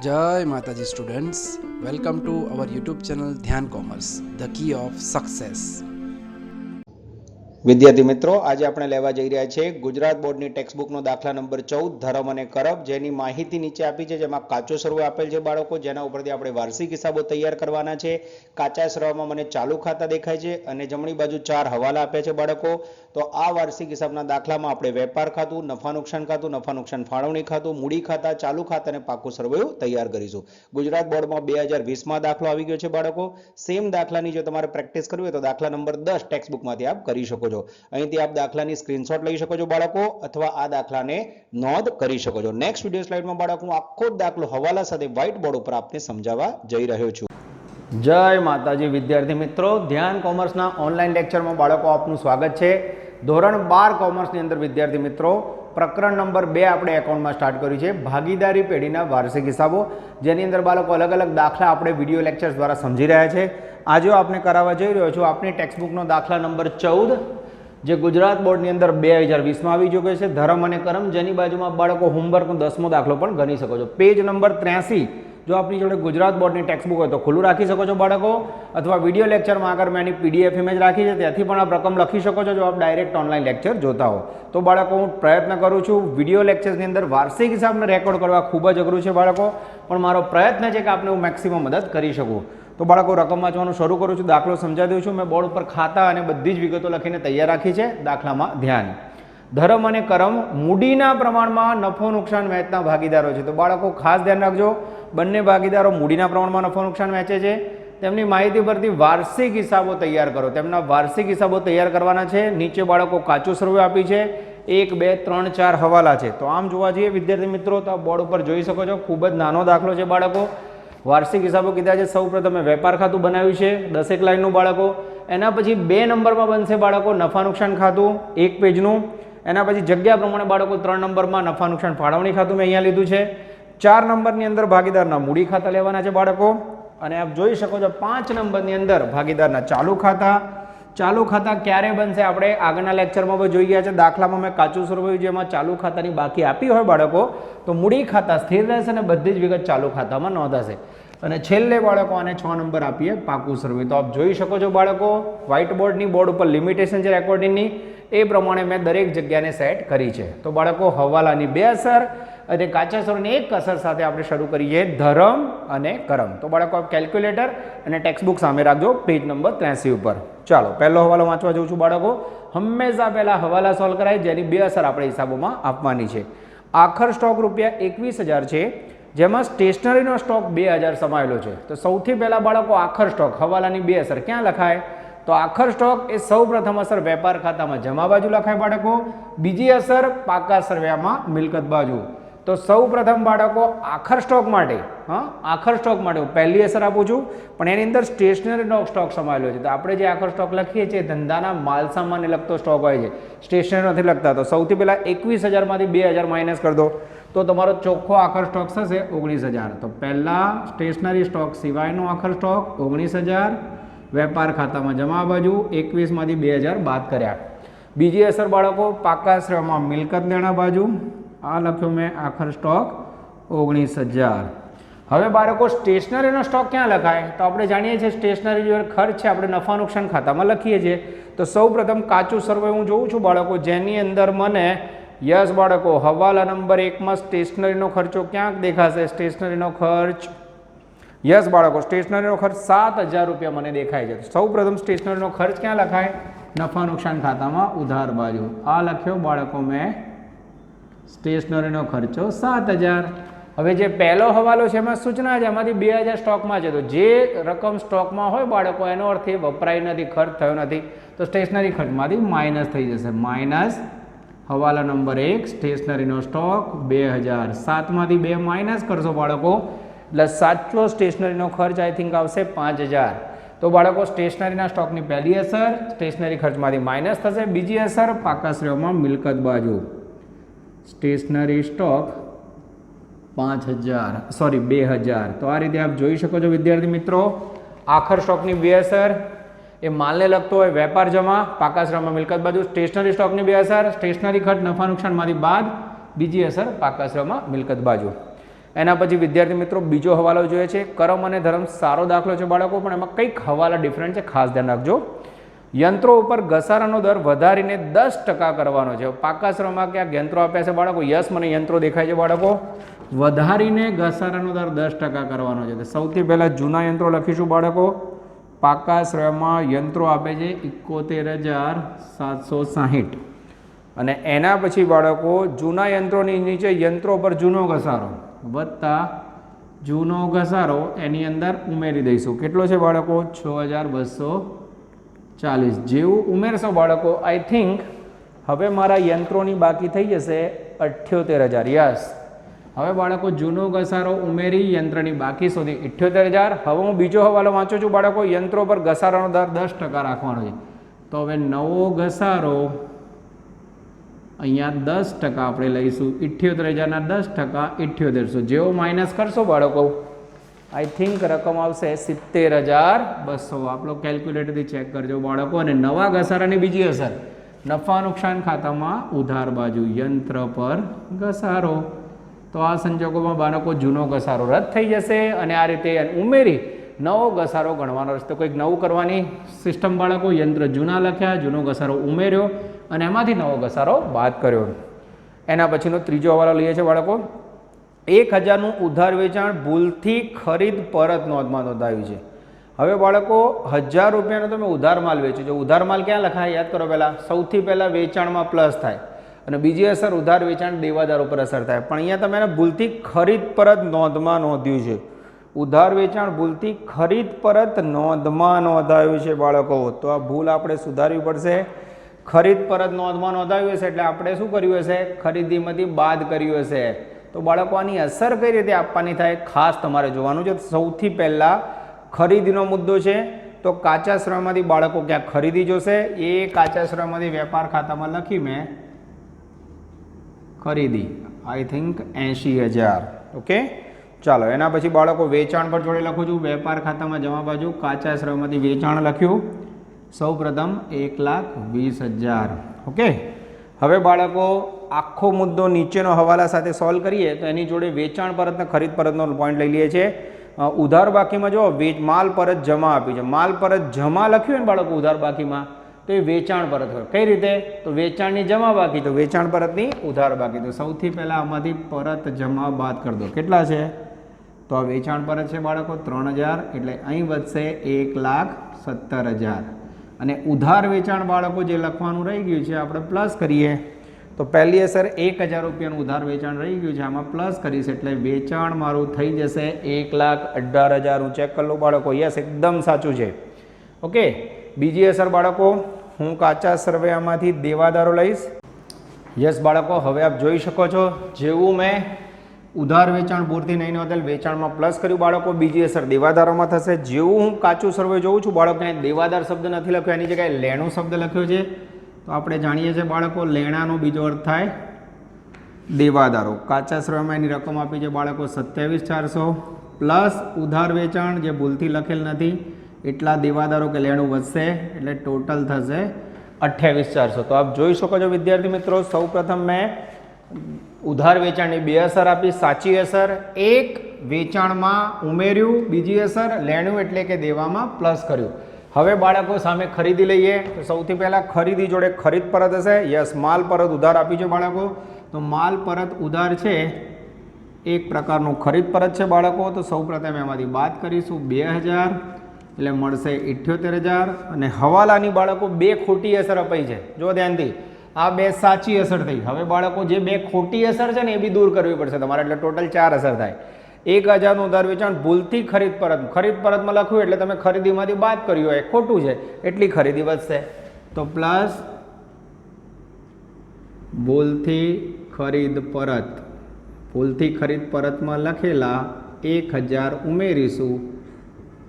જય માતાજી students welcome to our YouTube channel Dhyan commerce the key of success વિદ્યાર્થી મિત્રો, આજે આપણે લેવા જઈ રહ્યા છીએ ગુજરાત બોર્ડની ટેક્સ્ટબુકનો દાખલા નંબર ચૌદ, ધરમ અને કરબ, જેની માહિતી નીચે આપી છે, જેમાં કાચો સરવો આપેલ છે બાળકો, જેના ઉપરથી આપણે વાર્ષિક હિસાબો તૈયાર કરવાના છે. કાચા સરવામાં મને ચાલુ ખાતા દેખાય છે અને જમણી બાજુ ચાર હવાલા આપ્યા છે બાળકો. તો આ વાર્ષિક હિસાબના દાખલામાં આપણે વેપાર ખાતું, નફા નુકસાન ખાતું, નફા નુકસાન ફાળવણી ખાતું, મૂડી ખાતા, ચાલુ ખાતા અને પાકું સરવૈયું તૈયાર કરીશું. ગુજરાત બોર્ડમાં બે હજાર વીસમાં દાખલો આવી ગયો છે બાળકો. સેમ દાખલાની જો તમારે પ્રેક્ટિસ કરવી હોય તો દાખલા નંબર દસ ટેક્સ્ટબુકમાંથી આપ કરી શકો છો. અહીંથી આપ દાખલાની સ્ક્રીનશોટ લઈ શકો છો બાળકો અથવા આ દાખલાને નોંધ કરી શકો છો. નેક્સ્ટ વીડિયો સ્લાઇડમાં બાળકો હું આખો દાખલો હવાલા સાથે વ્હાઇટ બોર્ડ ઉપર આપને સમજાવવા જઈ રહ્યો છું. જય માતાજી. વિદ્યાર્થી મિત્રો, ધ્યાન કોમર્સના ઓનલાઈન લેક્ચરમાં બાળકો આપનું સ્વાગત છે. ધોરણ બાર કોમર્સની અંદર, વિદ્યાર્થી મિત્રો, પ્રકરણ નંબર બે આપણે એકાઉન્ટમાં સ્ટાર્ટ કર્યું છે, ભાગીદારી પેઢીના વાર્ષિક હિસાબો, જેની અંદર બાળકો અલગ અલગ દાખલા આપણે વીડિયો લેક્ચર્સ દ્વારા સમજી રહ્યા છે. આજે હું આપને કરાવવા જઈ રહ્યો છું, આપની ટેક્સ્ટબુકનો દાખલા નંબર ચૌદ, જે ગુજરાત બોર્ડની અંદર બે હજાર વીસમાં આવી ચૂક્યો છે, ધર્મ અને કરમ, જેની બાજુમાં બાળકો હોમવર્કનો દસમો દાખલો પણ ગણી શકો છો. પેજ નંબર ત્ર્યાસી જો આપની જોડે ગુજરાત બોર્ડની ટેક્સ્ટબુક હોય તો ખુલ્લું રાખી શકો છો બાળકો, અથવા વીડિયો લેક્ચરમાં આગળ મેં એની પીડીએફ ઇમેજ રાખી છે, ત્યાંથી પણ આપ રકમ લખી શકો છો જો આપ ડાયરેક્ટ ઓનલાઈન લેક્ચર જોતા હો. તો બાળકો, હું પ્રયત્ન કરું છું વીડિયો લેક્ચર્સની અંદર વાર્ષિક હિસાબને રેકોર્ડ કરવા ખૂબ જ અઘરું છે બાળકો, પણ મારો પ્રયત્ન છે કે આપને હું મેક્સિમમ મદદ કરી શકું. તો બાળકો, રકમ વાંચવાનું શરૂ કરું છું, દાખલો સમજાવી દઉં છું. મેં બોર્ડ ઉપર ખાતા અને બધી જ વિગતો લખીને તૈયાર રાખી છે, દાખલામાં ધ્યાન. ધર્મ અને કરમ મૂડીના પ્રમાણમાં નફો નુકસાન વહેંચતા ભાગીદારો છે. તો બાળકો, ખાસ ધ્યાન રાખજો, બંને ભાગીદારો મૂડીના પ્રમાણમાં નફો નુકસાન વહેંચે છે. તેમની માહિતી પરથી વાર્ષિક હિસાબો તૈયાર કરો. તેમના વાર્ષિક હિસાબો તૈયાર કરવાના છે. નીચે બાળકો કાચું સર્વે આપી છે. એક, બે, ત્રણ, ચાર હવાલા છે. તો આમ જોવા જઈએ, વિદ્યાર્થી મિત્રો, તો બોર્ડ ઉપર જોઈ શકો છો, ખૂબ જ નાનો દાખલો છે બાળકો. વાર્ષિક હિસાબો કીધા છે. સૌ પ્રથમ વેપાર ખાતું બનાવ્યું છે, દસેક લાઈનનું બાળકો. એના પછી બે નંબરમાં બનશે બાળકો, નફા નુકસાન ખાતું, એક પેજનું. એના પછી જગ્યા પ્રમાણે બાળકો ત્રણ નંબરમાં નફા નુકસાન ફાળવણી ખાતું મેં અહીંયા લીધું છે. ચાર નંબરની અંદર ભાગીદારના મૂડી ખાતા લેવાના છે બાળકો. અને આપ જોઈ શકો છો પાંચ નંબરની અંદર ભાગીદારના ચાલુ ખાતા. ચાલુ ખાતા ક્યારે બનશે આપણે આગળના લેક્ચરમાં પણ જોઈ ગયા છે. દાખલામાં મેં કાચું સ્વરૂપ જેમાં ચાલુ ખાતાની બાકી આપી હોય બાળકો, તો મૂડી ખાતા સ્થિર રહેશે અને બધી જ વિગત ચાલુ ખાતામાં નોંધાશે. અને છેલ્લે બાળકો આને છ નંબર આપીએ પાકું સર્વે. તો આપ જોઈ શકો છો બાળકો વ્હાઇટ બોર્ડની બોર્ડ ઉપર લિમિટેશન છે રેકોર્ડિંગની એ પ્રમાણે મેં દરેક જગ્યાને સેટ કરી છે. તો બાળકો, હવાલાની બે અસર અને કાચા સ્વરની એક અસર સાથે આપણે શરૂ કરીએ, ધરમ અને કરમ. તો બાળકો, આપ કેલ્ક્યુલેટર અને ટેક્સ્ટબુક સામે રાખજો પેજ નંબર ત્ર્યાસી ઉપર. ચાલો, પહેલો હવાલો વાંચવા જઉં છું બાળકો. હંમેશા પહેલાં હવાલા સોલ્વ કરાય, જેની બે અસર આપણે હિસાબોમાં આપવાની છે. આખર સ્ટોક રૂપિયા એકવીસ હજાર છે. જેમાં સ્ટેશનરીનો સ્ટોક બે હજાર સમાયેલો છે. તો સૌથી પહેલાં બાળકો આખર સ્ટોક, હવાલાની બે અસર. ક્યાં લખાય? તો આખર સ્ટોક એ સૌ પ્રથમ અસર વેપાર ખાતામાં જમા બાજુ લખાય બાળકો. બીજી અસર પાકા સરવ્યામાં મિલકત બાજુ. તો સૌ પ્રથમ બાળકો આખર સ્ટોક માટે, હા, આખર સ્ટોક માટે. હું પહેલી અસર આપું છું, પણ એની અંદર સ્ટેશનરીનો સ્ટોક સમાયેલો છે. તો આપણે જે આખર સ્ટોક લખીએ છીએ, ધંધાના માલ સામાનને લગતો સ્ટોક હોય છે. સ્ટેશનરી નથી લખતા તો સૌથી પહેલાં એકવીસ હજારમાંથી બે હજાર માઇનસ કરી તો તમારો ચોખ્ખો આખર સ્ટોક થશે ઓગણીસ હજાર. તો પહેલાં સ્ટેશનરી સ્ટોક સિવાયનો આખર સ્ટોક ઓગણીસ હજાર. વેપાર ખાતામાં જમા બાજુ એકવીસમાંથી બે હજાર બાદ કર્યા. બીજી અસર બાળકો પાકા શ્રમમાં મિલકત લેણા બાજુ. આ લખ્યું મેં આખર સ્ટોક ઓગણીસ હજાર. હવે બાળકો સ્ટેશનરીનો સ્ટોક ક્યાં લખાય? તો આપણે જાણીએ છીએ સ્ટેશનરી જો ખર્ચ છે, આપણે નફા નુકસાન ખાતામાં લખીએ છીએ. તો સૌ પ્રથમ કાચું સર્વે હું જોઉં છું બાળકો, જેની અંદર મને યસ બાળકો, હવાલા નંબર એકમાં સ્ટેશનરીનો ખર્ચો ક્યાંક દેખાશે? સ્ટેશનરીનો ખર્ચ, યસ બાળકો સ્ટેશનરીનો ખર્ચ સાત હજાર રૂપિયા મને દેખાય છે. સૌ પ્રથમ સ્ટેશનરીનો ખર્ચ ક્યાં લખાય? નફા નુકસાન ખાતામાં ઉધાર બાજુ. આ લખ્યો બાળકો મેં સ્ટેશનરીનો ખર્ચો સાત હજાર. હવે જે પહેલો હવાલો છે એમાં સૂચના છે, એમાંથી બે હજાર સ્ટોકમાં છે. તો જે રકમ સ્ટોકમાં હોય બાળકો, એનો અર્થ એ વપરાય નથી, ખર્ચ થયો નથી. તો સ્ટેશનરી ખર્ચમાંથી માઇનસ થઈ જશે. માઇનસ હવાલા નંબર એક, સ્ટેશનરીનો સ્ટોક બે હજાર સાતમાંથી બે માઇનસ કરશો બાળકો. એટલે સાચો સ્ટેશનરીનો ખર્ચ આઈ થિંક આવશે પાંચ હજાર. તો બાળકો, સ્ટેશનરીના સ્ટોકની પહેલી અસર, સ્ટેશનરી ખર્ચમાંથી માઇનસ થશે. બીજી અસર પાકા મિલકત બાજુ. સ્ટેશનરી સ્ટોક પાંચ હજાર, સોરી, બે હજાર. તો આ રીતે આપ જોઈ શકો છો, વિદ્યાર્થી મિત્રો, આખર સ્ટોકની બે અસર એ માલને લગતો હોય વેપાર જમા પાકા શ્રમમાં મિલકત બાજુ, સ્ટેશનરી સ્ટોકની બે અસર સ્ટેશનરી ખર્ચ, નફા નુકસાનમાંથી બાદ બીજી અસર પાકા શ્રમમાં મિલકત બાજુ. એના પછી વિદ્યાર્થી મિત્રો, બીજો હવાલો જોઈએ છે, કરમ અને ધર્મ સારો દાખલો છે બાળકો, પણ એમાં કંઈક હવાલા ડિફરન્ટ છે, ખાસ ધ્યાન રાખજો. યંત્રો ઉપર ઘસારાનો દર વધારીને દસ ટકા કરવાનો છે. પાકાશ્રમમાં ક્યાંક યંત્રો આપ્યા છે બાળકો? યસ, મને યંત્રો દેખાય છે બાળકો. વધારીને ઘસારાનો દર દસ ટકા કરવાનો છે. સૌથી પહેલાં જૂના યંત્રો લખીશું બાળકો. પાકાશ્રયમાં યંત્રો આપે છે એકોતેર હજાર સાતસો સાહીઠ. અને એના પછી બાળકો, જૂના યંત્રોની નીચે યંત્રો પર જૂનો ઘસારો. વત્તા જૂનો ઘસારો એની અંદર ઉમેરી દઈશું. કેટલો છે બાળકો? છ હજાર બસો ચાલીસ જેવું ઉમેરશો બાળકો આઈ થિંક હવે મારા યંત્રોની બાકી થઈ જશે અઠ્યોતેર હજાર. યસ હવે બાળકો, જૂનો ઘસારો ઉમેરી યંત્રની બાકી સુધી અઠ્યોતેર હજાર. હવે હું બીજો હવાલો વાંચું છું બાળકો, યંત્રો પર ઘસારાનો દર દસ ટકા રાખવાનો છે. તો હવે નવો ઘસારો અહીંયા દસ ટકા આપણે લઈશું. ઇઠ્યોતેર હજારના દસ ટકા ઇઠ્યોતેરસો જેવો માઇનસ કરશો બાળકો આઈ થિંક રકમ આવશે સિત્તેર હજાર બસો. આપણો કેલ્ક્યુલેટરથી ચેક કરજો બાળકો. અને નવા ઘસારાની બીજી અસર. નફા નુકસાન ખાતામાં ઉધાર બાજુ યંત્ર પર ઘસારો. તો આ સંજોગોમાં બાળકો જૂનો ઘસારો રદ થઈ જશે અને આ રીતે ઉમેરી નવો ઘસારો ગણવાનો રહેશે. તો કંઈક નવું કરવાની સિસ્ટમ બાળકો, યંત્ર જૂના લખ્યા, જૂનો ઘસારો ઉમેર્યો અને એમાંથી નવો ઘસારો બાદ કર્યો. એના પછીનો ત્રીજો હવાલો લઈએ છીએ બાળકો. એક હજારનું ઉધાર વેચાણ ભૂલથી ખરીદ પરત નોંધમાં નોંધાયું છે. હવે બાળકો, હજાર રૂપિયાનો તમે ઉધાર માલ વેચો છો. ઉધાર માલ ક્યાં લખાય? યાદ કરો પહેલાં. સૌથી પહેલાં વેચાણમાં પ્લસ થાય અને બીજી અસર ઉધાર વેચાણ દેવાદાર ઉપર અસર થાય. પણ અહીંયા તમે એને ભૂલથી ખરીદ પરત નોંધમાં નોંધ્યું છે. ઉધાર વેચાણ ભૂલથી ખરીદ પરત નોંધમાં નોંધાયું છે બાળકો. તો આ ભૂલ આપણે સુધારવી પડશે. ખરીદ પરત નોંધમાં નોંધાયું હશે એટલે આપણે શું કર્યું હશે? ખરીદીમાંથી બાદ કર્યું હશે. તો બાળકો આની અસર કઈ રીતે આપવાની થાય ખાસ તમારે જોવાનું છે. સૌથી પહેલાં ખરીદીનો મુદ્દો છે. તો કાચા શ્રમમાંથી બાળકો ક્યાં ખરીદી જોશે? એ કાચા શ્રમમાંથી વેપાર ખાતામાં લખી મેં ખરીદી. આઈ થિંક એંશી હજાર. ઓકે ચાલો, એના પછી બાળકો વેચાણ પર જોડે લખું છું. વેપાર ખાતામાં જમા બાજુ કાચા શ્રમમાંથી વેચાણ લખ્યું. સૌ પ્રથમ એક લાખ વીસ હજાર. ઓકે હવે બાળકો આખો મુદ્દો નીચેનો હવાલા સાથે સોલ્વ કરીએ તો એની જોડે વેચાણ પરતને ખરીદ પરતનો પોઈન્ટ લઈ લઈએ છીએ. ઉધાર બાકીમાં જો માલ પરત જમા આપી છે. માલ પરત જમા લખ્યું હોય ને બાળકો ઉધાર બાકીમાં, તો એ વેચાણ પરત હોય. કઈ રીતે? તો વેચાણની જમા બાકી, તો વેચાણ પરતની ઉધાર બાકી. તો સૌથી પહેલાં આમાંથી પરત જમા બાદ કરી દો. કેટલા છે? તો આ વેચાણ પરત છે બાળકો ત્રણ હજાર, એટલે અહીં વધશે એક લાખ સત્તર હજાર. અને ઉધાર વેચાણ બાળકો જે લખવાનું રહી ગયું છે, આપણે પ્લસ કરીએ. તો પહેલી અસર એક હજાર રૂપિયાનું ઉધાર વેચાણ રહી ગયું છે. આમાં પ્લસ કરીશ એટલે વેચાણ મારું થઈ જશે એક લાખ અઢાર હજાર હું ચેક કરી લઉં બાળકો, યસ, એકદમ સાચું છે. ઓકે બીજી અસર બાળકો, હું કાચા સર્વેમાંથી દેવાદારો લઈશ. યસ બાળકો, હવે આપ જોઈ શકો છો, જેવું મેં ઉધાર વેચાણ પૂરતી નહીં નોંધેલ વેચાણમાં પ્લસ કર્યું બાળકો. બીજી અસર દેવાદારોમાં થશે. જેવું હું કાચું સર્વે જોઉં છું બાળકો અહીં દેવાદાર શબ્દ નથી લખ્યો, એની જગ્યાએ લેણું શબ્દ લખ્યો છે. તો આપણે જાણીએ છીએ બાળકો, લેણાનો બીજો અર્થ થાય દેવાદારો. કાચા સર્વેમાં એની રકમ આપી છે બાળકો સત્યાવીસ ચારસો પ્લસ ઉધાર વેચાણ, જે ભૂલથી લખેલ નથી. એટલા દેવાદારો કે લેણું વધશે, એટલે ટોટલ થશે અઠ્યાવીસ ચારસો. તો આપ જોઈ શકો છો વિદ્યાર્થી મિત્રો સૌ પ્રથમ મેં ઉધાર વેચાણની બે અસર આપી, સાચી અસર એક, વેચાણમાં ઉમેર્યું, બીજી અસર લેણું એટલે કે દેવામાં પ્લસ કર્યું. હવે બાળકો સામે ખરીદી લઈએ. તો સૌથી પહેલાં ખરીદી જોડે ખરીદ પરત હશે. યસ, માલ પરત ઉધાર આપીજો બાળકો. તો માલ પરત ઉધાર છે. એક પ્રકારનું ખરીદ પરત છે બાળકો. તો સૌપ્રથમ એમાંથી વાત કરીશું બે હજાર, એટલે મળશે ઇઠ્યોતેર હજાર. અને હવાલાની બાળકો બે ખોટી અસર અપાઈ છે. જો ધ્યાનથી, આ બે સાચી અસર થઈ. હવે બાળકો જે બે ખોટી અસર છે ને એ બી દૂર કરવી પડશે તમારે. એટલે ટોટલ ચાર અસર થાય. એક હજારનું દર વેચાણ ભૂલથી ખરીદ પરત. ખરીદ પરતમાં લખ્યું એટલે તમે ખરીદીમાંથી બાદ કર્યું હોય. ખોટું છે. એટલી ખરીદી વધશે. તો પ્લસ ભૂલથી ખરીદ પરત. ભૂલથી ખરીદ પરતમાં લખેલા એક હજાર ઉમેરીશું.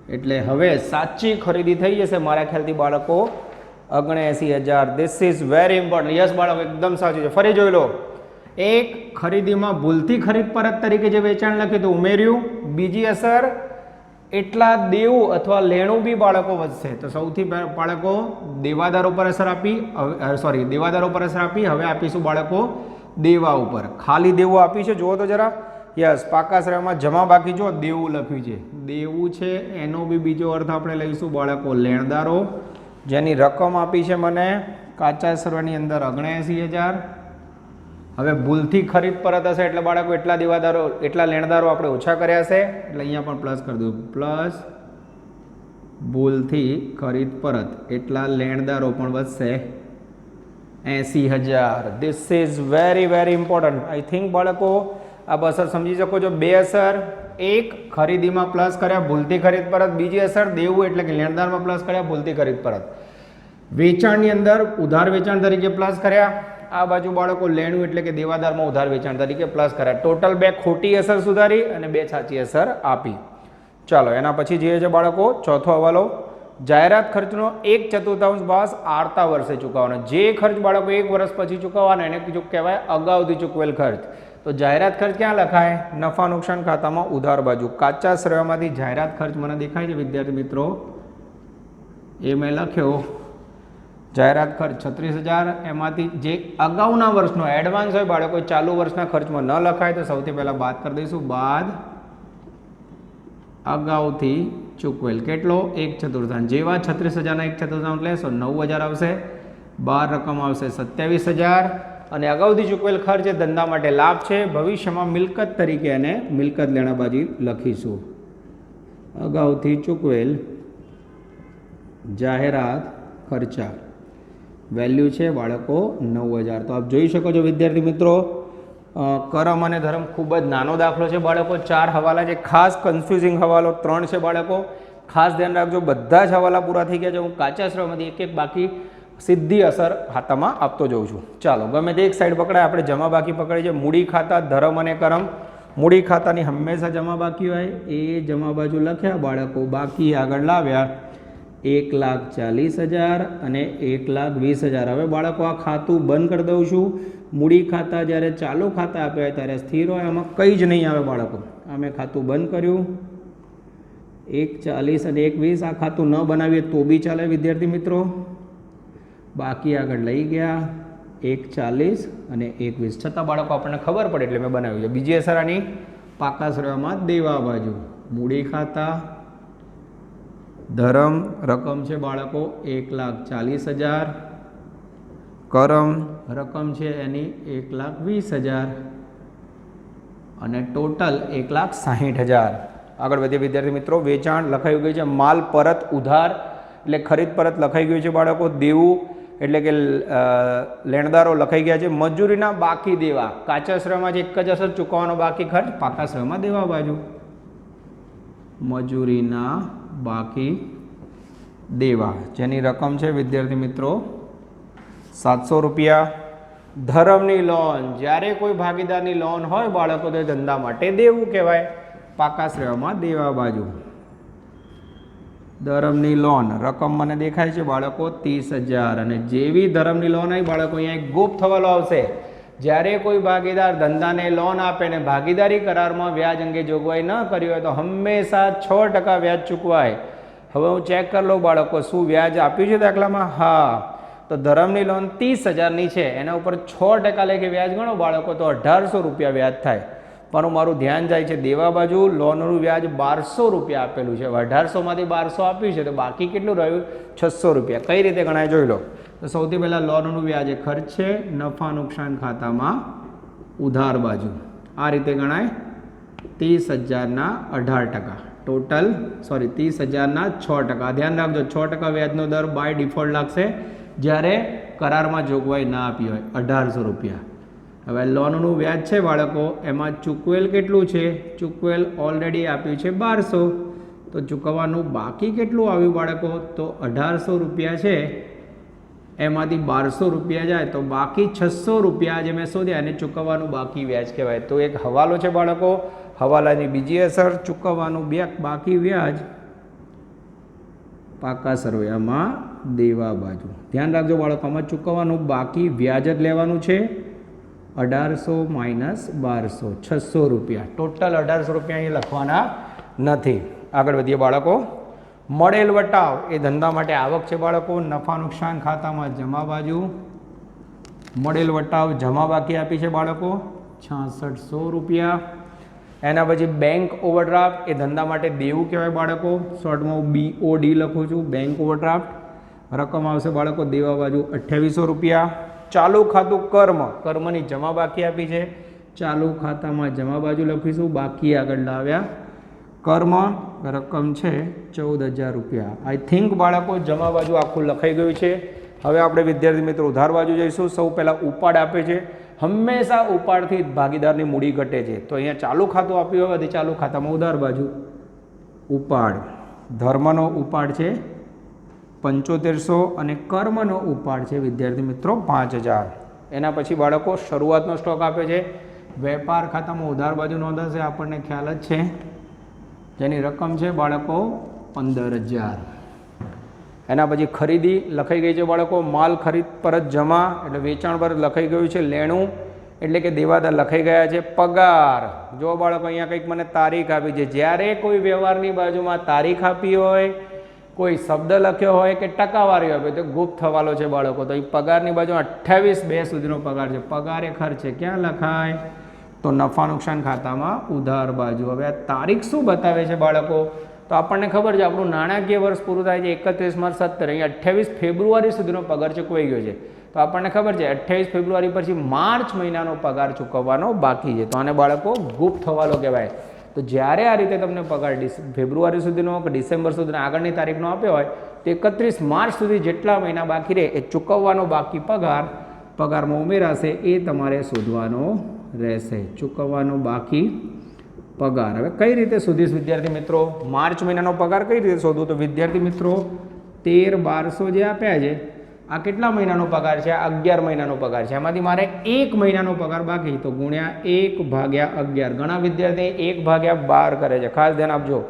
એટલે હવે સાચી ખરીદી થઈ જશે. મારા ખ્યાલથી બાળકો ઓગણએંસી હજાર. This is very important yes બાળકો, એકદમ સાચું છે. ફરી જોઈ લો. એક ખરીદીમાં ભૂલથી ખરીદ પરત તરીકે જે વેચાણ લખ્યું તો ઉમેર્યું. બીજી અસર, એટલા દેવું અથવા લેણું બી બાળકો વધશે. તો સૌથી બાળકો દેવાદારો પર અસર આપી સોરી દેવાદારો પર અસર આપી, હવે આપીશું બાળકો દેવા ઉપર. ખાલી દેવું આપી છે, જુઓ તો જરા. યસ, પાકા શ્રેયમાં જમા બાકી જો દેવું લખ્યું છે. દેવું છે, એનો બી બીજો અર્થ આપણે લઈશું બાળકો લેણદારો. જેની રકમ આપી છે મને, કાચા સર્વની અંદર ઓગણએંસી હજાર હવે ભૂલથી ખરીદ પરત હશે એટલે બાળકો એટલા દેવાદારો, એટલા લેણદારો આપણે ઓછા કર્યા છે. એટલે અહીંયા પણ પ્લસ કરી દઉં. પ્લસ ભૂલથી ખરીદ પરત એટલા લેણદારો પણ વધશે. એંસી હજાર. This is very very important I think બાળકો આ અસર સમજી શકો છો. બે અસર. એક, ખરીદીમાં પ્લસ કર્યા, ભૂલથી ખરીદ પરત. બીજી અસર, દેવું એટલે કે લેણદારમાં પ્લસ કર્યા, ભૂલથી ખરીદ પરત. વેચાણની અંદર, ઉધાર વેચાણ તરીકે પ્લસ કર્યા. આ બાજુ બાળકો લેણું એટલે કે દેવાદારમાં ઉધાર વેચાણ તરીકે પ્લસ કર્યા. ટોટલ બે ખોટી અસર સુધારી અને બે સાચી અસર આપી. ચાલો, એના પછી જોઈએ છે બાળકો, ચોથો હવાલો. જાહેરાત ખર્ચનો એક ચતુર્થાંશ ભાગ આરતા વર્ષે ચૂકવવાનો. જે ખર્ચ બાળકો એક વર્ષ પછી ચૂકવવાનો એને જો કહેવાય અગાઉથી ચૂકવેલ ખર્ચ. તો જાહેરાત ખર્ચ ક્યાં લખાય? નફા નુકસાન ખાતામાં ઉધાર બાજુ. કાચા શ્રેયમાંથી જાહેરાત ખર્ચ મને દેખાય છે, વિદ્યાર્થી મિત્રો. એ મેં લખ્યો. જાહેરાત ખર્ચ છત્રીસ હજાર, એમાંથી જે અગાઉના વર્ષનો એડવાન્સ હોય બાળકો ચાલુ વર્ષના ખર્ચમાં ન લખાય તો સૌથી પહેલાં બાદ કરી દઈશું. બાદ અગાઉથી ચૂકવેલ કેટલો? એક ચતુર્થાંશ. જેવા છત્રીસ હજારના એક ચતુર્થાંશ લેશો, નવ હજાર આવશે. બાર રકમ આવશે, સત્યાવીસ હજાર. અને અગાઉથી ચૂકવેલ ખર્ચ એ ધંધા માટે લાભ છે. ભવિષ્યમાં મિલકત તરીકે એને મિલકત લેણાબાજી લખીશું. અગાઉથી ચૂકવેલ જાહેરાત ખર્ચા. વેલ્યુ છે બાળકો નવ હજાર. તો આપ જોઈ શકો છો, વિદ્યાર્થી મિત્રો કરમ અને ધર્મ ખૂબ જ નાનો દાખલો છે બાળકો. ચાર હવાલા છે. ખાસ કન્ફ્યુઝિંગ હવાલો ત્રણ છે બાળકો. ખાસ ધ્યાન રાખજો, બધા જ હવાલા પૂરા થઈ ગયા છે. હું કાચા શ્રમમાંથી એક એક બાકી સીધી અસર ખાતામાં આપતો જઉં છું. ચાલો, ગમે તે એક સાઈડ પકડાય, આપણે જમા બાકી પકડી છે મૂડી ખાતા ધર્મ અને કરમ. મૂડી ખાતાની હંમેશા જમા બાકી હોય, એ જમા બાજુ લખ્યા. બાળકો બાકી આગળ લાવ્યા. એક લાખ ચાલીસ હજાર અને એક લાખ વીસ હજાર. હવે બાળકો, આ ખાતું બંધ કરી દઉં છું. મૂડી ખાતા જ્યારે ચાલુ ખાતા આપ્યા હોય ત્યારે સ્થિર હોય, આમાં કંઈ જ નહીં આવે બાળકો. આ મેં ખાતું બંધ કર્યું. એક ચાલીસ અને એક વીસ, આ ખાતું ન બનાવીએ તો બી ચાલે વિદ્યાર્થી મિત્રો. બાકી આગળ લઈ ગયા. એક ચાલીસ અને એક વીસ. છતાં બાળકો, આપણને ખબર પડે એટલે મેં બનાવ્યું છે. બીજી અસર આની પાકા શ્રેયમાં દેવા બાજુ. મૂડી ખાતા ધરમ રકમ છે બાળકો એક લાખ ચાલીસ હજાર. કરમ રકમ છે એની એક લાખ વીસ હજાર. અને ટોટલ એક લાખ સાહીઠ હજાર. આગળ વધીએ વિદ્યાર્થી મિત્રો વેચાણ લખાઈ ગયું છે માલ પરત ઉધાર એટલે ખરીદ પરત લખાઈ ગયું છે બાળકો દેવું એટલે કે લેણદારો લખાઈ ગયા છે મજૂરીના બાકી દેવા. કાચા શ્રમમાં જે એક જ અસર ચૂકવવાનો બાકી ખર્ચ પાકા શ્રમમાં દેવા બાજુ. મજૂરીના બાકી દેવા. જેની રકમ છે, વિદ્યાર્થી મિત્રો, સાતસો રૂપિયા. ધરમની લોન જ્યારે કોઈ ભાગીદારની લોન હોય બાળકો તો ધંધા માટે દેવું કહેવાય. પાકા શ્રેવામાં દેવા બાજુ. ધરમની લોન રકમ મને દેખાય છે, બાળકો, ત્રીસ હજાર. અને જેવી ધરમની લોન આવી, બાળકો અહીંયા ગુપ થવાનો આવશે. જ્યારે કોઈ ભાગીદાર ધંધાને લોન આપે ને ભાગીદારી કરારમાં વ્યાજ અંગે જોગવાઈ ન કરી હોય તો હંમેશા છ ટકા વ્યાજ ચૂકવાય. હવે હું ચેક કરી લઉં બાળકો, શું વ્યાજ આપ્યું છે દાખલામાં? હા. તો ધરમની લોન ત્રીસ હજારની છે. એના ઉપર છ ટકા લેખે વ્યાજ ગણો બાળકો, તો અઢારસો રૂપિયા વ્યાજ થાય. પણ મારું ધ્યાન જાય છે દેવા બાજુ લોનનું વ્યાજ બારસો રૂપિયા આપેલું છે. અઢારસોમાંથી બારસો આપ્યું છે, તો બાકી કેટલું રહ્યું? છસો રૂપિયા. કઈ રીતે ગણાય? જોઈ લો. તો સૌથી પહેલાં લોનનું વ્યાજ એ ખર્ચ છે નફા નુકસાન ખાતામાં ઉધાર બાજુ. આ રીતે ગણાય ત્રીસ હજારના અઢાર ટકા. ટોટલ સોરી ત્રીસ હજારના છ ટકા. ધ્યાન રાખજો, છ ટકા વ્યાજનો દર બાય ડિફોલ્ટ લાગશે જ્યારે કરારમાં જોગવાઈ ના આપી હોય. અઢારસો રૂપિયા. હવે લોનનું વ્યાજ છે બાળકો, એમાં ચૂકવેલ કેટલું છે? ચૂકવેલ ઓલરેડી આપ્યું છે બારસો. તો ચૂકવવાનું બાકી કેટલું આવ્યું બાળકો? તો અઢારસો રૂપિયા છે. એમાંથી બારસો રૂપિયા જાય તો બાકી છસો રૂપિયા જે મેં શોધ્યા, એને ચૂકવવાનું બાકી વ્યાજ કહેવાય. તો એક હવાલો છે બાળકો, હવાલાની બીજી અસર, ચૂકવવાનું બે બાકી વ્યાજ પાકા સરવૈયામાં દેવા બાજુ. ધ્યાન રાખજો બાળકોમાં ચૂકવવાનું બાકી વ્યાજ જ લેવાનું છે. અઢારસો માઇનસ બારસો, છસો રૂપિયા. ટોટલ અઢારસો રૂપિયા અહીં લખવાના નથી. આગળ વધીએ બાળકો. મળેલ વટાવ એ ધંધા માટે આવક છે બાળકો. નફા નુકસાન ખાતામાં જમા બાજુ. મળેલ વટાવ જમા બાકી આપી છે બાળકો. છાસઠસો રૂપિયા. એના પછી બેંક ઓવરડ્રાફ્ટ એ ધંધા માટે દેવું કહેવાય બાળકો. શોર્ટમાં હું બી ઓ ડી લખું છું. બેંક ઓવરડ્રાફ્ટ રકમ આવશે બાળકો દેવા બાજુ અઠ્યાવીસો રૂપિયા. ચાલુ ખાતું કર્મ. કર્મની જમા બાકી આપી છે. ચાલુ ખાતામાં જમા બાજુ લખીશું. બાકી આગળ લાવ્યા. કર્મ રકમ છે ચૌદ હજાર રૂપિયા. આઈ થિંક બાળકો, જમા બાજુ આખું લખાઈ ગયું છે. હવે આપણે વિદ્યાર્થી મિત્રો ઉધાર બાજુ જઈશું. સૌ પહેલાં ઉપાડ આપે છે. હંમેશા ઉપાડથી ભાગીદારની મૂડી ઘટે છે. તો અહીંયા ચાલુ ખાતું આપ્યું હોય ચાલુ ખાતામાં ઉધાર બાજુ. ઉપાડ. ધર્મનો ઉપાડ છે પંચોતેરસો અને કર્મનો ઉપાડ છે વિદ્યાર્થી મિત્રો પાંચ હજાર. એના પછી બાળકો શરૂઆતનો સ્ટોક આપે છે. વેપાર ખાતામાં ઉધાર બાજુ નોંધાશે, આપણને ખ્યાલ જ છે. જેની રકમ છે બાળકો પંદર હજાર. એના પછી ખરીદી લખાઈ ગઈ છે બાળકો, માલ ખરીદ પર જ જમા, એટલે વેચાણ પર લખાઈ ગયું છે લેણું, એટલે કે દેવાદાર લખાઈ ગયા છે પગાર. જો બાળકો, અહીંયા કંઈક મને તારીખ આપી છે. જ્યારે કોઈ વ્યવહારની બાજુમાં તારીખ આપી હોય, કોઈ શબ્દ લખ્યો હોય કે ટકાવારી હોય, તો ગુપ્ત થવાલો છે બાળકો. તો એ પગારની બાજુમાં અઠ્ઠાવીસ બે સુધીનો પગાર છે. પગારે ખર્ચે ક્યાં લખાય? તો નફા નુકસાન ખાતામાં ઉધાર બાજુ. હવે આ તારીખ શું બતાવે છે બાળકો? તો આપણને ખબર છે, આપણું નાણાકીય વર્ષ પૂરું થાય છે એકત્રીસ માર્ચ સત્તર. અહીંયા અઠ્યાવીસ ફેબ્રુઆરી સુધીનો પગાર ચૂકવાઈ ગયો છે. તો આપણને ખબર છે, અઠ્યાવીસ ફેબ્રુઆરી પછી માર્ચ મહિનાનો પગાર ચૂકવવાનો બાકી છે. તો આને બાળકો ગુપ્ત થવાનો કહેવાય. તો જ્યારે આ રીતે તમને પગાર ડિસ, ફેબ્રુઆરી સુધીનો કે ડિસેમ્બર સુધીનો આગળની તારીખનો આપ્યો હોય, તો એકત્રીસ માર્ચ સુધી જેટલા મહિના બાકી રહે, એ ચૂકવવાનો બાકી પગાર, પગારમાં ઉમેરાશે એ તમારે શોધવાનો રહેશે. ચૂકવવાનો બાકી પગાર. હવે કઈ રીતે શોધીશ વિદ્યાર્થી મિત્રો? માર્ચ મહિનાનો પગાર કઈ રીતે શોધવું? તો વિદ્યાર્થી મિત્રો, તેર બારસો જે આપ્યા છે, આ કેટલા મહિનાનો પગાર છે? અગિયાર મહિનાનો પગાર છે. એમાંથી મારે એક મહિનાનો પગાર બાકી. તો ગુણ્યા એક ભાગ્યા અગિયાર. ઘણા વિદ્યાર્થી એક ભાગ્યા બાર કરે છે. ખાસ ધ્યાન આપજો.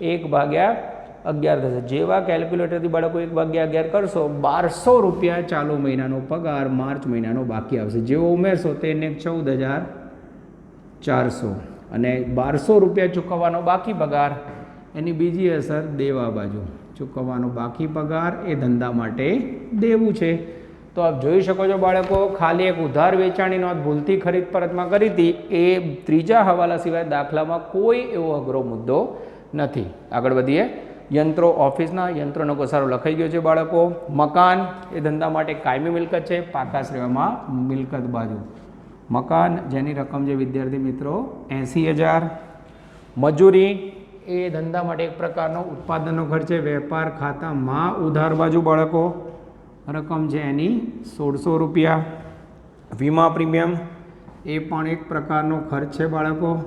એક ભાગ્યા અગિયાર થશે જેવા કેલ્ક્યુલેટરથી બાળકો એક ભાગ્યા અગિયાર કરશો, બારસો રૂપિયા ચાલુ મહિનાનો પગાર માર્ચ મહિનાનો બાકી આવશે. જેવો ઉમેરશો તેને ચૌદ હજાર ચારસો. અને બારસો રૂપિયા ચૂકવવાનો બાકી પગાર, એની બીજી અસર દેવા બાજુ. ચૂકવવાનો બાકી પગાર એ ધંધા માટે દેવું છે. તો આપ જોઈ શકો છો બાળકો, ખાલી એક ઉધાર વેચાણની નોંધ ભૂલથી ખરીદ પરતમાં કરી હતી, એ ત્રીજા હવાલા સિવાય દાખલામાં કોઈ એવો અઘરો મુદ્દો નથી. આગળ વધીએ. યંત્રો, ઓફિસના યંત્રોનો ઘસારો લખાઈ ગયો છે બાળકો. મકાન એ ધંધા માટે કાયમી મિલકત છે, પાકા શ્રેવામાં મિલકત બાજુ. મકાન જેની રકમ છે, વિદ્યાર્થી મિત્રો, એંસી હજાર. મજૂરી એ ધંધા માટે એક પ્રકારનો ઉત્પાદનનો ખર્ચ છે. વેપાર ખાતામાં ઉધાર બાજુ બાળકો. રકમ છે એની સોળસો રૂપિયા. વીમા પ્રીમિયમ એ પણ એક પ્રકારનો ખર્ચ છે બાળકો.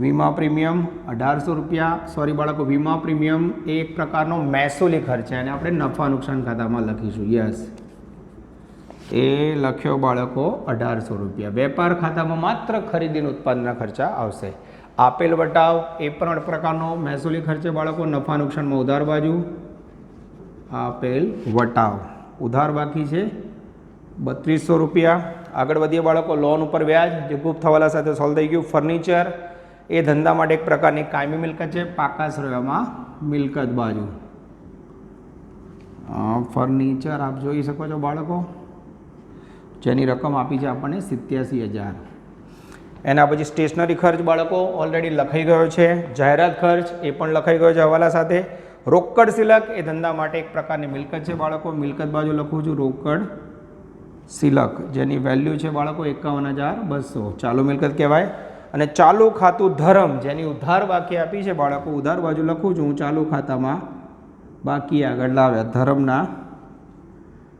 વીમા પ્રીમિયમ અઢારસો રૂપિયા. સોરી બાળકો, વીમા પ્રીમિયમ એ એક પ્રકારનો મહેસૂલી ખર્ચ છે અને આપણે નફા નુકસાન ખાતામાં લખીશું. યસ એ લખ્યો બાળકો અઢારસો રૂપિયા. વેપાર ખાતામાં માત્ર ખરીદીનું ઉત્પાદનના ખર્ચા આવશે. આપેલ વટાવ એ પણ પ્રકારનો મહેસૂલી ખર્ચે બાળકો. નફા નુકસાનમાં ઉધાર બાજુ આપેલ વટાવ. ઉધાર બાકી છે બત્રીસો રૂપિયા. આગળ વધીએ બાળકો. લોન ઉપર વ્યાજ જે ગુપ્ત હવાલા સાથે સોલ્વ થઈ ગયું. ફર્નિચર એ ધંધા માટે એક પ્રકારની કાયમી મિલકત છે પાકાશ્રયમાં મિલકત બાજુ. ફર્નિચર આપ જોઈ શકો છો બાળકો. જેની રકમ આપી છે આપણને સિત્યાસી હજાર. એના પછી સ્ટેશનરી ખર્ચ બાળકો ઓલરેડી લખાઈ ગયો છે, જાહેરાત ખર્ચ એ પણ લખાઈ ગયો છે હવાલા સાથે. રોકડ સિલક એ ધંધા માટે એક પ્રકારની મિલકત છે બાળકો. મિલકત બાજુ લખું છું રોકડ સિલક, જેની વેલ્યુ છે બાળકો એકાવન હજાર બસો. ચાલુ મિલકત કહેવાય. અને ચાલુ ખાતું ધરમ, જેની ઉધાર બાકી આપી છે, બાળકો, ઉધાર બાજુ લખું છું, હું ચાલુ ખાતામાં બાકી આગળ લાવ્યા. ધરમના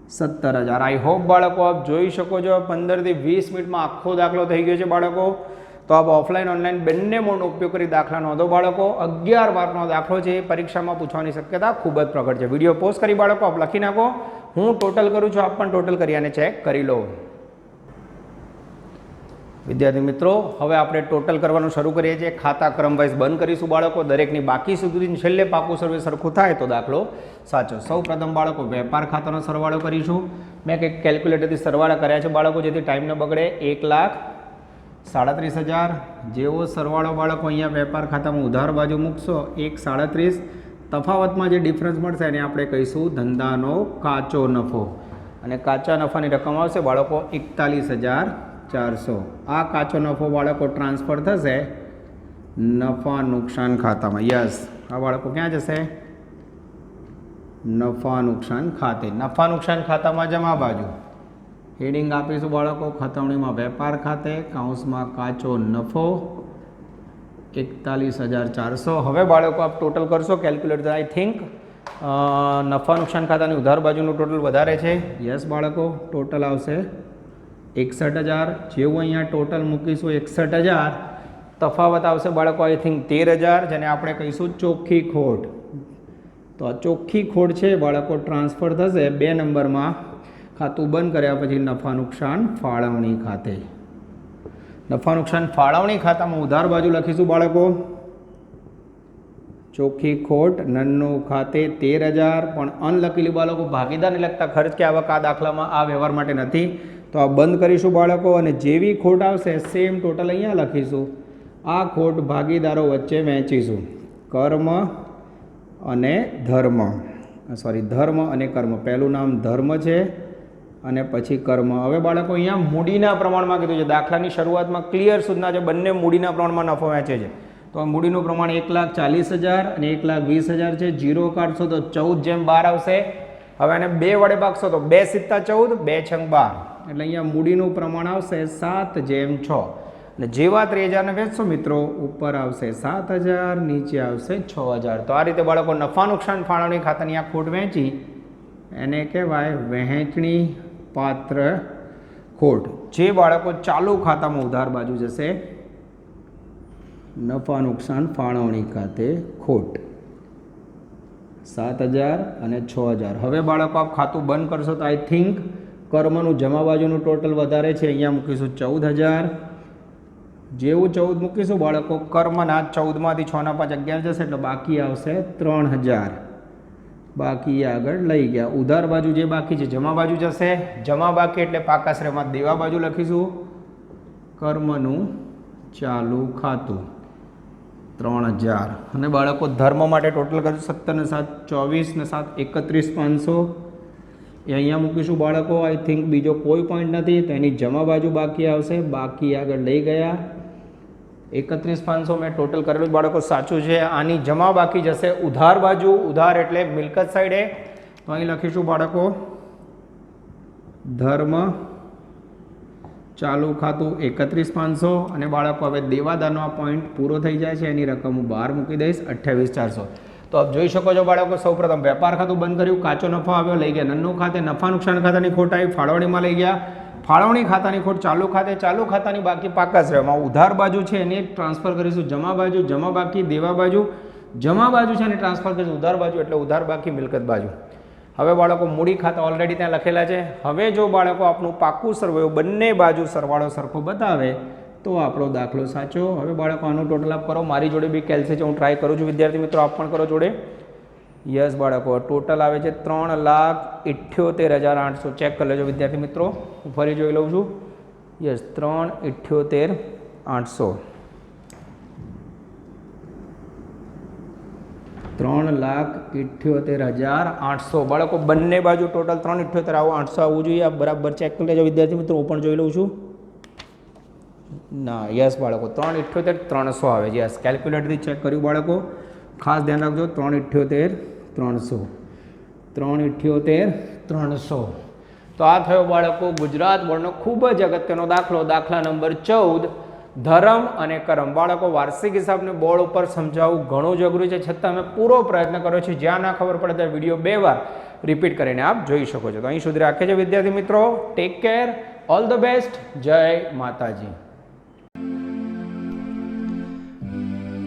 સત્તર હજાર. આઈ હોપ બાળકો, આપ જોઈ શકો છો, પંદરથી વીસ મિનિટમાં આખો દાખલો થઈ ગયો છે, બાળકો. તો આપ ઓફલાઈન ઓનલાઈન બંને મોડનો ઉપયોગ કરી દાખલા નોંધો, બાળકો. અગિયાર માર્કનો દાખલો છે, એ પરીક્ષામાં પૂછવાની શક્યતા ખૂબ જ પ્રગટ છે. વીડિયો પોસ્ટ કરી, બાળકો, આપ લખી નાખો. હું ટોટલ કરું છું, આપ પણ ટોટલ કરી અને ચેક કરી લો. વિદ્યાર્થી મિત્રો, હવે આપણે ટોટલ કરવાનું શરૂ કરીએ છીએ. ખાતા ક્રમવાઇઝ બંધ કરીશું બાળકો. દરેકની બાકી સુધીની છેલ્લે પાકું સર્વે સરખું થાય તો દાખલો સાચો. સૌ પ્રથમ બાળકો વેપાર ખાતાનો સરવાળો કરીશું. મેં કંઈક કેલ્ક્યુલેટરથી સરવાળા કર્યા છે બાળકો, જેથી ટાઈમ ન બગડે. એક લાખ સાડત્રીસ હજાર જેવો સરવાળો બાળકો અહીંયા વેપાર ખાતામાં ઉધાર બાજુ મૂકશો. એક સાડત્રીસ. તફાવતમાં જે ડિફરન્સ મળશે એને આપણે કહીશું ધંધાનો કાચો નફો. અને કાચા નફાની રકમ આવશે બાળકો, એકતાલીસ હજાર ચારસો. આ કાચો નફો બાળકો ટ્રાન્સફર થશે. નફા નુકસાન ખાતામાં. યસ આ બાળકો ક્યાં જશે? નફા નુકસાન ખાતે. નફા નુકસાન ખાતામાં જમા બાજુ. હેડિંગ આપીશું બાળકો ખતવણીમાં વેપાર ખાતે કાઉન્સમાં કાચો નફો એકતાલીસ હજાર ચારસો. હવે બાળકો આપ ટોટલ કરશો કેલ્ક્યુલેટર આઈ થિંક નફા નુકસાન ખાતાની ઉધાર બાજુનું ટોટલ વધારે છે. યસ બાળકો ટોટલ આવશે એકસઠ હજાર, જેવું અહીંયા ટોટલ મૂકીશું એકસઠ હજાર. તફાવત આવશે બાળકો આઈ થિંક તેર હજાર, જેને આપણે કહીશું ચોખ્ખી ખોટ. તો આ ચોખ્ખી ખોટ છે, બાળકો ટ્રાન્સફર થશે બે નંબરમાં. ખાતું બંધ કર્યા પછી નફા નુકસાન ફાળવણી ખાતે. નફા નુકસાન ફાળવણી ખાતામાં ઉધાર બાજુ લખીશું બાળકો. ચોખ્ખી ખોટ, નન્નું ખાતે તેર હજાર, પણ અનલકીલી બાળકો, ભાગીદારને લગતા ખર્ચ કે આવક આ દાખલામાં આ વ્યવહાર માટે નથી. તો આ બંધ કરીશું બાળકો અને જેવી ખોટ આવશે સેમ ટોટલ અહીંયા લખીશું. આ ખોટ ભાગીદારો વચ્ચે વહેંચીશું. કર્મ અને ધર્મ. સોરી ધર્મ અને કર્મ. પહેલું નામ ધર્મ છે અને પછી કર્મ. હવે બાળકો અહીંયા મૂડીના પ્રમાણમાં કીધું છે. દાખલાની શરૂઆતમાં ક્લિયર સૂચના છે બંને મૂડીના પ્રમાણમાં નફો વહેંચે છે. તો આ મૂડીનું પ્રમાણ એક લાખ ચાલીસ હજાર અને એક લાખ વીસ હજાર છે. જીરો કાઢશો તો ચૌદ જેમ બાર આવશે. હવે એને બે વડે ભાગશો તો બે સિત્તા ચૌદ, બે છંગ બાર. એટલે અહીંયા મૂડીનું પ્રમાણ આવશે સાત જેમ છ. અને જેવા ત્રીસ હજારને વેચશો મિત્રો, ઉપર આવશે સાત હજાર, નીચે આવશે છ હજાર. તો આ રીતે બાળકો નફા નુકસાન ફાળવણી ખાતાની આ ખોટ વહેંચી એને કહેવાય વહેંચણી પાત્ર ખોટ. જે બાળકો ચાલુ ખાતામાં ઉધાર બાજુ જશે, નફા નુકસાન ફાળવણી ખાતે ખોટ. સાત હજાર અને છ હજાર. હવે બાળકો આપ ખાતું બંધ કરશો તો આઈ થિંક કર્મનું જમા બાજુનું ટોટલ વધારે છે. અહીંયા મૂકીશું ચૌદ હજાર જેવું ચૌદ મૂકીશું, બાળકો, કર્મના ચૌદમાંથી છના પાંચ અગિયાર જશે, એટલે બાકી આવશે ત્રણ હજાર બાકી આગળ લઈ ગયા. ઉધાર બાજુ જે બાકી છે, જમા બાજુ જશે. જમા બાકી એટલે પાકાશ્રયમાં દેવા બાજુ લખીશું. કર્મનું ચાલુ ખાતું. ત્રણ હજાર અને બાળકો, ધર્મ માટે ટોટલ કરીશું સત્તર ને સાત, ચોવીસ ને સાત, એકત્રીસ, પાંચસો. અહીંયા મૂકીશું બાળકો. આઈ થિંક બીજો કોઈ પોઈન્ટ નથી. તેની જમા બાજુ બાકી આવશે. બાકી આગળ લઈ ગયા. એકત્રીસ પાંચસો મેં ટોટલ કરેલું. બાળકો, સાચું છે. આની જમા બાકી જશે ઉધાર બાજુ. ઉધાર એટલે મિલકત સાઈડે તો અહીં લખીશું બાળકો. ધર્મ ચાલુ ખાતું એકત્રીસ પાંચસો. અને બાળકો, હવે દેવાદારનો આ પોઈન્ટ પૂરો થઈ જાય છે. એની રકમ હું બહાર મૂકી દઈશ. અઠ્યાવીસ ચારસો. તો આપ જોઈ શકો છો બાળકો, સૌપ્રથમ વેપાર ખાતું બંધ કર્યું, કાચો નફો આવ્યો, લઈ ગયા. નન્નું ખાતે નફા નુકસાન ખાતાની ખોટ આવી, ફાળવણીમાં લઈ ગયા. ફાળવણી ખાતાની ખોટ ચાલુ ખાતે, ચાલુ ખાતાની બાકી પાકાશ્રયમાં ઉધાર બાજુ છે એને ટ્રાન્સફર કરીશું, જમા બાજુ, જમા બાકી, દેવા બાજુ. જમા બાજુ છે એને ટ્રાન્સફર કરીશું, ઉધાર બાજુ, એટલે ઉધાર બાકી, મિલકત બાજુ. હવે બાળકો, મૂડી ખાતા ઓલરેડી ત્યાં લખેલા છે. હવે જો બાળકો આપણું પાકું સરવાયું, બંને બાજુ સરવાળો સરખો બતાવે તો આપણો દાખલો સાચો. હવે બાળકો, આનું ટોટલ આપ કરો. મારી જોડે બી કેલ્સી છે, હું ટ્રાય કરું છું. વિદ્યાર્થી મિત્રો, આપ પણ કરો જોડે. યસ બાળકો ટોટલ આવે છે ત્રણ લાખ ઇઠ્યોતેર હજાર આઠસો. ચેક કરી લેજો, વિદ્યાર્થી મિત્રો. હું ફરી જોઈ લઉં છું. યસ ત્રણ ઇઠ્યોતેર આઠસો. ત્રણ લાખ ઇઠ્યોતેર હજાર આઠસો. બાળકો, બંને બાજુ ટોટલ ત્રણ ઇઠ્યોતેર આવો આઠસો આવવું જોઈએ. આ બરાબર ચેક કરી લેજો, વિદ્યાર્થી મિત્રો. હું પણ જોઈ લઉં છું. ના, યસ બાળકો, ત્રણ ઇઠ્યોતેર ત્રણસો આવે છે. યસ કેલ્ક્યુલેટરથી ચેક કર્યું બાળકો. ખાસ ધ્યાન રાખજો, ત્રણ ઇઠ્યોતેર ત્રણસો. ત્રણ ઇઠ્યોતેર ત્રણસો. તો આ થયો બાળકો ગુજરાત બોર્ડનો ખૂબ જ અગત્યનો દાખલો. દાખલા નંબર ચૌદ, ધર્મ અને કરમ. બાળકો, વાર્ષિક હિસાબને બોર્ડ ઉપર સમજાવવું ઘણું જ અઘરું છે. છતાં અમે પૂરો પ્રયત્ન કર્યો છે. જ્યાં ના ખબર પડે ત્યાં વીડિયો બે વાર રિપીટ કરીને આપ જોઈ શકો છો. તો અહીં સુધી રાખે છે વિદ્યાર્થી મિત્રો. Take care all the best જય માતાજી.